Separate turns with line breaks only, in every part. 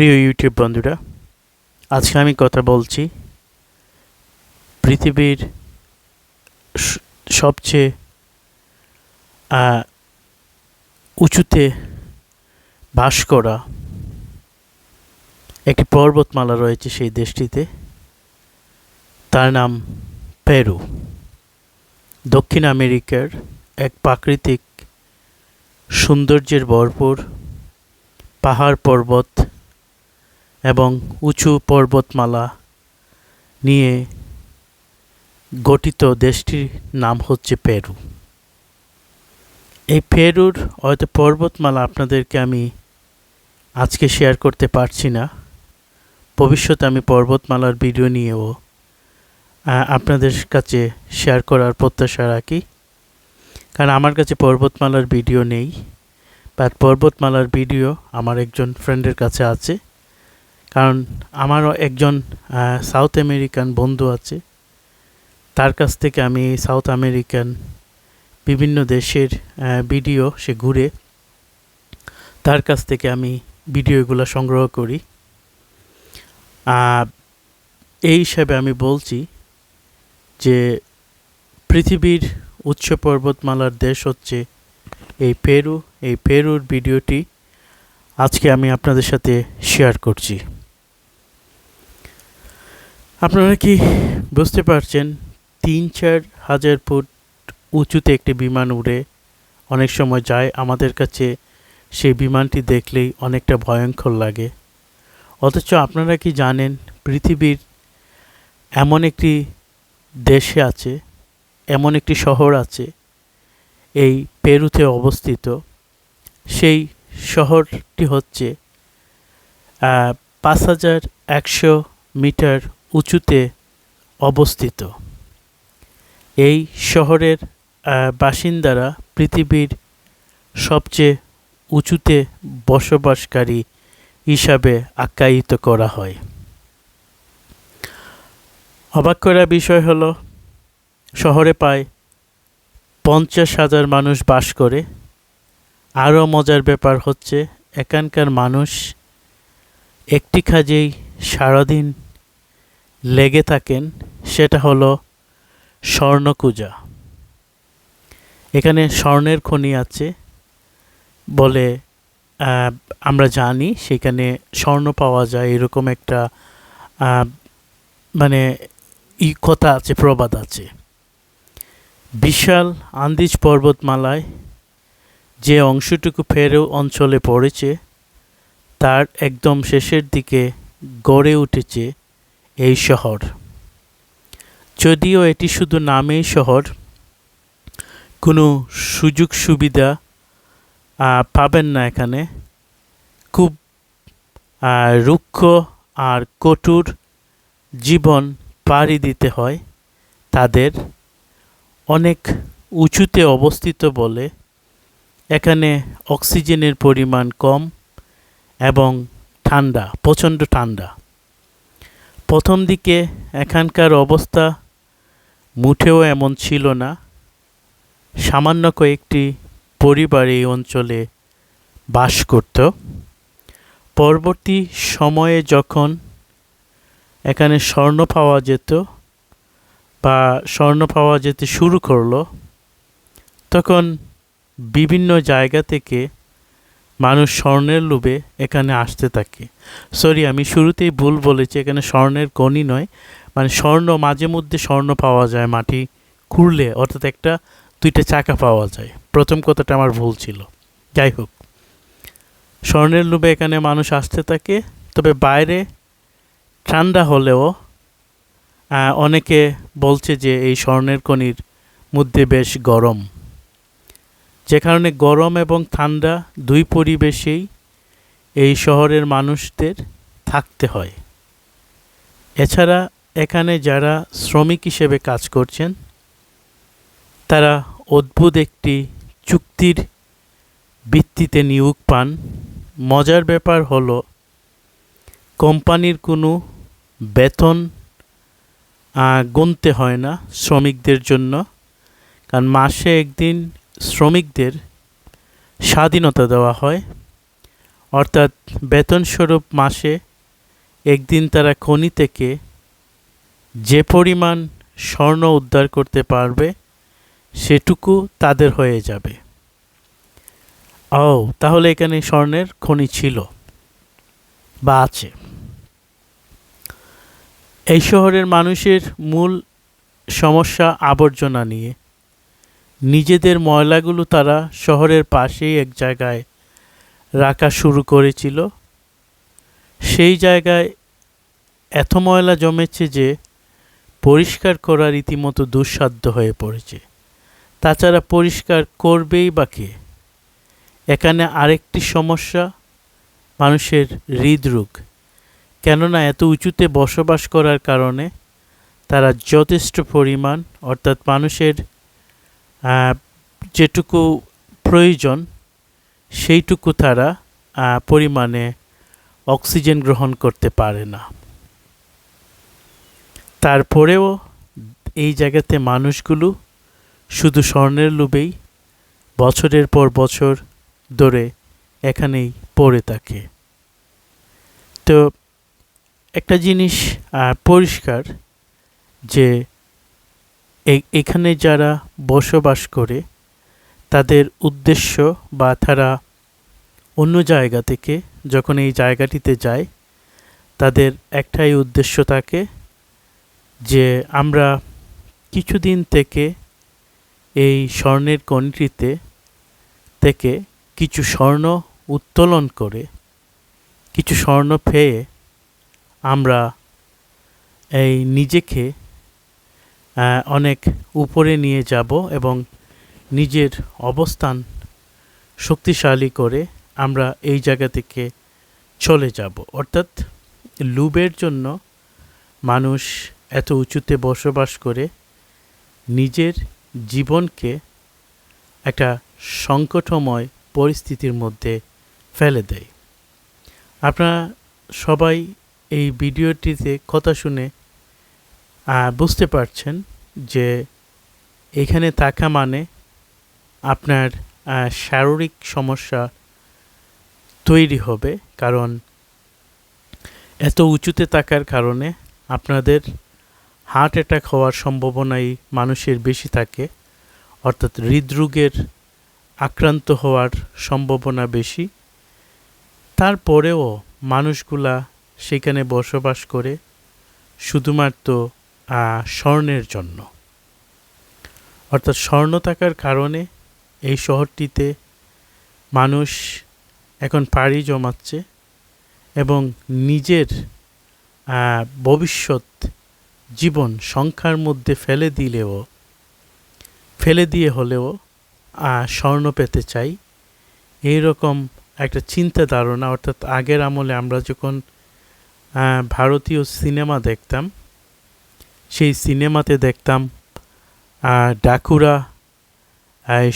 প্রিয় ইউটিউব বন্ধুরা, আজকে আমি কথা বলছি পৃথিবীর সবচেয়ে উঁচুতে বাস করা একটি পর্বতমালা রয়েছে সেই দেশটিতে। তার নাম পেরু। দক্ষিণ আমেরিকার এক প্রাকৃতিক সৌন্দর্যের ভরপুর পাহাড় পর্বত এবং উঁচু পর্বতমালা নিয়ে গঠিত দেশটির নাম হচ্ছে পেরু। এই পেরুর হয়তো পর্বতমালা আপনাদেরকে আমি আজকে শেয়ার করতে পারছি না। ভবিষ্যতে আমি পর্বতমালার ভিডিও নিয়েও আপনাদের কাছে শেয়ার করার প্রত্যাশা রাখি। কারণ আমার কাছে পর্বতমালার ভিডিও নেই বাট পর্বতমালার ভিডিও আমার একজন ফ্রেন্ডের কাছে আছে। কারণ আমারও একজন সাউথ আমেরিকান বন্ধু আছে। তার কাছ থেকে আমি সাউথ আমেরিকান বিভিন্ন দেশের ভিডিও সে ঘুরে, তার কাছ থেকে আমি ভিডিওগুলো সংগ্রহ করি। এই হিসাবে আমি বলছি যে পৃথিবীর উচ্চ পর্বতমালার দেশ হচ্ছে এই পেরু। এই পেরুর ভিডিওটি আজকে আমি আপনাদের সাথে শেয়ার করছি। আপনারা কি বুঝতে পারছেন, তিন চার হাজার ফুট উঁচুতে একটি বিমান উড়ে অনেক সময় যায় আমাদের কাছে, সেই বিমানটি দেখলেই অনেকটা ভয়ঙ্কর লাগে। অথচ আপনারা কি জানেন, পৃথিবীর এমন একটি দেশে আছে, এমন একটি শহর আছে, এই পেরুতে অবস্থিত। সেই শহরটি হচ্ছে পাঁচ হাজার একশো মিটার উঁচুতে অবস্থিত। এই শহরের বাসিন্দারা পৃথিবীর সবচেয়ে উঁচুতে বসবাসকারী হিসাবে আখ্যায়িত করা হয়। অবাক করা বিষয় হলো, শহরে প্রায় পঞ্চাশ হাজার মানুষ বাস করে। আরও মজার ব্যাপার হচ্ছে, এখানকার মানুষ একটি কাজেই সারাদিন লেগে থাকেন, সেটা হলো স্বর্ণকুজা। এখানে স্বর্ণের খনি আছে বলে আমরা জানি, সেখানে স্বর্ণ পাওয়া যায়, এরকম একটা মানে ই কথা আছে, প্রবাদ আছে। বিশাল আন্দিজ পর্বতমালায় যে অংশটুকু ফেরো অঞ্চলে পড়েছে, তার একদম শেষের দিকে গড়ে উঠেছে এই শহর। যদিও এটি শুধু নামেই শহর, কোনো সুযোগ সুবিধা পাবেন না এখানে। খুব রুক্ষ আর কঠোর জীবন পাড়ি দিতে হয় তাদের। অনেক উঁচুতে অবস্থিত বলে এখানে অক্সিজেনের পরিমাণ কম এবং ঠান্ডা, প্রচণ্ড ঠান্ডা। প্রথম দিকে এখানকার অবস্থা মুঠেও এমন ছিল না। সামান্য কয়েকটি পরিবার এই অঞ্চলে বাস করত। পরবর্তী সময়ে যখন এখানে স্বর্ণ পাওয়া যেত বা স্বর্ণ পাওয়া যেতে শুরু করল, তখন বিভিন্ন জায়গা থেকে মানুষ স্বর্ণের লোভে এখানে আসতে থাকে। সরি আমি শুরুতেই ভুল বলেছি, এখানে স্বর্ণের গণি নয়। মানে স্বর্ণ, মাঝে মধ্যে স্বর্ণ পাওয়া যায় মাটি খুঁড়লে, অর্থাৎ একটা, দুইটা চাকা পাওয়া যায়। প্রথম কথাটা আমার ভুল ছিল। যাই হোক। স্বর্ণের লোভে এখানে মানুষ আসতে থাকে, তবে বাইরে ঠান্ডা হলেও অনেকে বলছে যে এই স্বর্ণের খনির মধ্যে বেশ গরম। যে কারণে গরম এবং ঠান্ডা দুই পরিবেশেই এই শহরের মানুষদের থাকতে হয়। এছাড়া এখানে যারা শ্রমিক হিসেবে কাজ করছেন, তারা অদ্ভুত একটি চুক্তির ভিত্তিতে নিয়োগ পান। মজার ব্যাপার হলো, কোম্পানির কোনো বেতন গুনতে হয় না শ্রমিকদের জন্য। কারণ মাসে একদিন শ্রমিকদের স্বাধীনতা দেওয়া হয়। অর্থাৎ বেতনস্বরূপ মাসে একদিন তারা খনি থেকে যে পরিমাণ স্বর্ণ উদ্ধার করতে পারবে, সেটুকু তাদের হয়ে যাবে। ও তাহলে এখানে স্বর্ণের খনি ছিল বা আছে। এই শহরের মানুষের মূল সমস্যা আবর্জনা নিয়ে। নিজেদের ময়লাগুলো তারা শহরের পাশেই এক জায়গায় রাখা শুরু করেছিল। সেই জায়গায় এত ময়লা জমেছে যে পরিষ্কার করা রীতিমতো দুঃসাধ্য হয়ে পড়েছে। তাছাড়া পরিষ্কার করবেই বা কে? এখানে আরেকটি সমস্যা, মানুষের হৃদরোগ। কেননা এত উঁচুতে বসবাস করার কারণে তারা যথেষ্ট পরিমাণ, অর্থাৎ মানুষের যেটুকু প্রয়োজন, সেইটুকু তারা পরিমাণে অক্সিজেন গ্রহণ করতে পারে না। তারপরেও এই জায়গাতে মানুষগুলো শুধু স্বর্ণের লোভেই বছরের পর বছর ধরে এখানেই পড়ে থাকে। তো একটা জিনিস পরিষ্কার যে এখানে যারা বসবাস করে, তাদের উদ্দেশ্য বা তারা অন্য জায়গা থেকে যখন এই জায়গাটিতে যায়, তাদের একটাই উদ্দেশ্য থাকে যে আমরা কিছুদিন থেকে এই স্বর্ণের কণিটিতে থেকে কিছু স্বর্ণ উত্তোলন করে, কিছু স্বর্ণ পেয়ে আমরা এই নিজেকে অনেক উপরে নিয়ে যাব এবং নিজের অবস্থান শক্তিশালী করে আমরা এই জায়গা থেকে চলে যাব। অর্থাৎ লুবের জন্য মানুষ এত উঁচুতে বসবাস করে নিজের জীবনকে একটা সংকটময় পরিস্থিতির মধ্যে ফেলে দেয়। আপনারা সবাই এই ভিডিওটিতে কথা শুনে বুঝতে পারছেন যে এখানে থাকা মানে আপনার শারীরিক সমস্যা তৈরি হবে। কারণ এত উঁচুতে থাকার কারণে আপনাদের হার্ট অ্যাটাক হওয়ার সম্ভাবনাই মানুষের বেশি থাকে। অর্থাৎ হৃদরোগের আক্রান্ত হওয়ার সম্ভাবনা বেশি। তারপরেও মানুষগুলা সেখানে বসবাস করে। শুধুমাত্র স্বর্ণের জন্য। অর্থাৎ স্বর্ণ থাকার কারণে এই শহরটিতে মানুষ এখন পাড়ি জমাচ্ছে এবং নিজের ভবিষ্যৎ জীবন সংখ্যার মধ্যে ফেলে দিলেও, ফেলে দিয়ে হলেও স্বর্ণ পেতে চাই। এই রকম একটা চিন্তা ধারণা অর্থাৎ আগের আমলে আমরা যখন ভারতীয় সিনেমা দেখতাম সেই সিনেমাতে দেখতাম ডাকুরা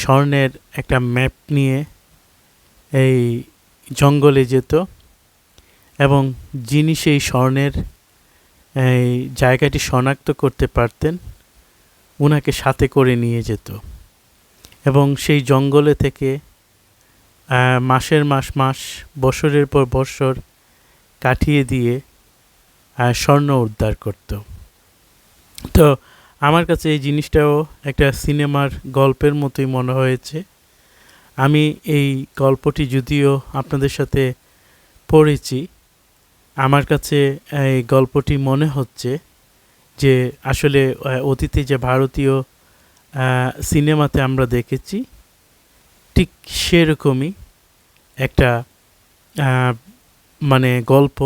স্বর্ণের একটা ম্যাপ নিয়ে এই জঙ্গলে যেত এবং যিনি সেই স্বর্ণের, এই জায়গাটি শনাক্ত করতে পারতেন ওনাকে সাথে করে নিয়ে যেত। এবং সেই জঙ্গলে থেকে মাসের মাস মাস, বছরের পর বছর কাটিয়ে দিয়ে স্বর্ণ উদ্ধার করত। তো আমার কাছে এই জিনিসটাও একটা সিনেমার গল্পের মতোই মনে হয়েছে। আমি এই গল্পটি যদিও আপনাদের সাথে পড়েছি, আমার কাছে এই গল্পটি মনে হচ্ছে যে আসলে অতীতে যে ভারতীয় সিনেমাতে আমরা দেখেছি, ঠিক সেরকমই একটা মানে গল্প।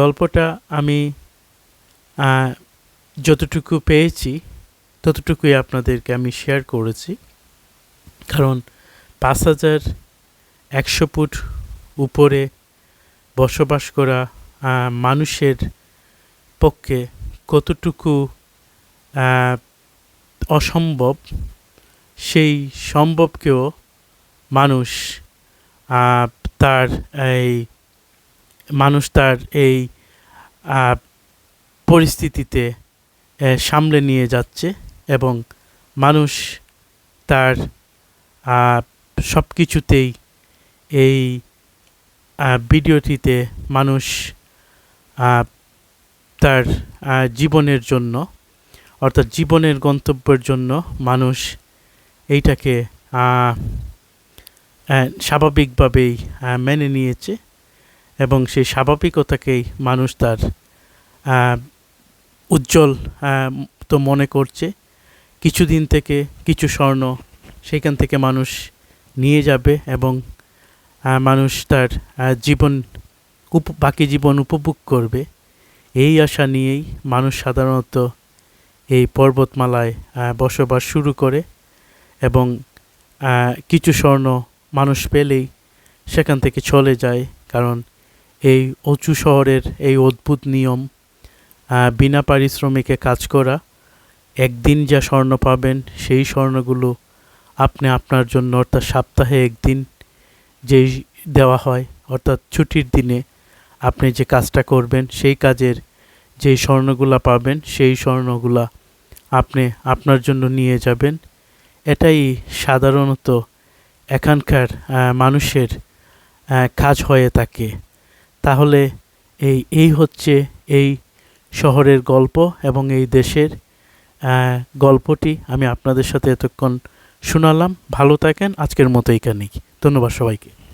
গল্পটা আমি যতটুকু পেয়েছি, ততটুকুই আপনাদেরকে আমি শেয়ার করেছি। কারণ পাঁচ হাজার একশো ফুট উপরে বসবাস করা মানুষের পক্ষে কতটুকু অসম্ভব, সেই সম্ভবকেও মানুষ তার এই, মানুষ তার এই পরিস্থিতিতে সামলে নিয়ে যাচ্ছে এবং মানুষ তার সব কিছুতেই এই ভিডিওটিতে মানুষ তার জীবনের জন্য, অর্থাৎ জীবনের গন্তব্যের জন্য মানুষ এইটাকে স্বাভাবিকভাবেই মেনে নিয়েছে এবং সেই স্বাভাবিকতাকেই মানুষ তার উজ্জ্বল তো মনে করছে। কিছুদিন থেকে কিছু স্বর্ণ সেখান থেকে মানুষ নিয়ে যাবে এবং মানুষ তার জীবন উপ, বাকি জীবন উপভোগ করবে। এই আশা নিয়েই মানুষ সাধারণত এই পর্বতমালায় বসবাস শুরু করে এবং কিছু স্বর্ণ মানুষ পেলেই সেখান থেকে চলে যায়। কারণ এই উঁচু শহরের এই অদ্ভুত নিয়ম বিনা পারিশ্রমিকে কাজ করা, একদিন যা স্বর্ণ পাবেন সেই স্বর্ণগুলো আপনি আপনার জন্য, অর্থাৎ সপ্তাহে একদিন যেই দেওয়া হয়, অর্থাৎ ছুটির দিনে আপনি যে কাজটা করবেন, সেই কাজের যেই স্বর্ণগুলা পাবেন, সেই স্বর্ণগুলা আপনি আপনার জন্য নিয়ে যাবেন। এটাই সাধারণত এখানকার মানুষের কাজ হয়ে থাকে। তাহলে এই এই হচ্ছে এই শহরের গল্প এবং এই দেশের গল্পটি আমি আপনাদের সাথে এতক্ষণ শোনালাম। ভালো থাকেন, আজকের মতো এখানেই। ধন্যবাদ সবাইকে।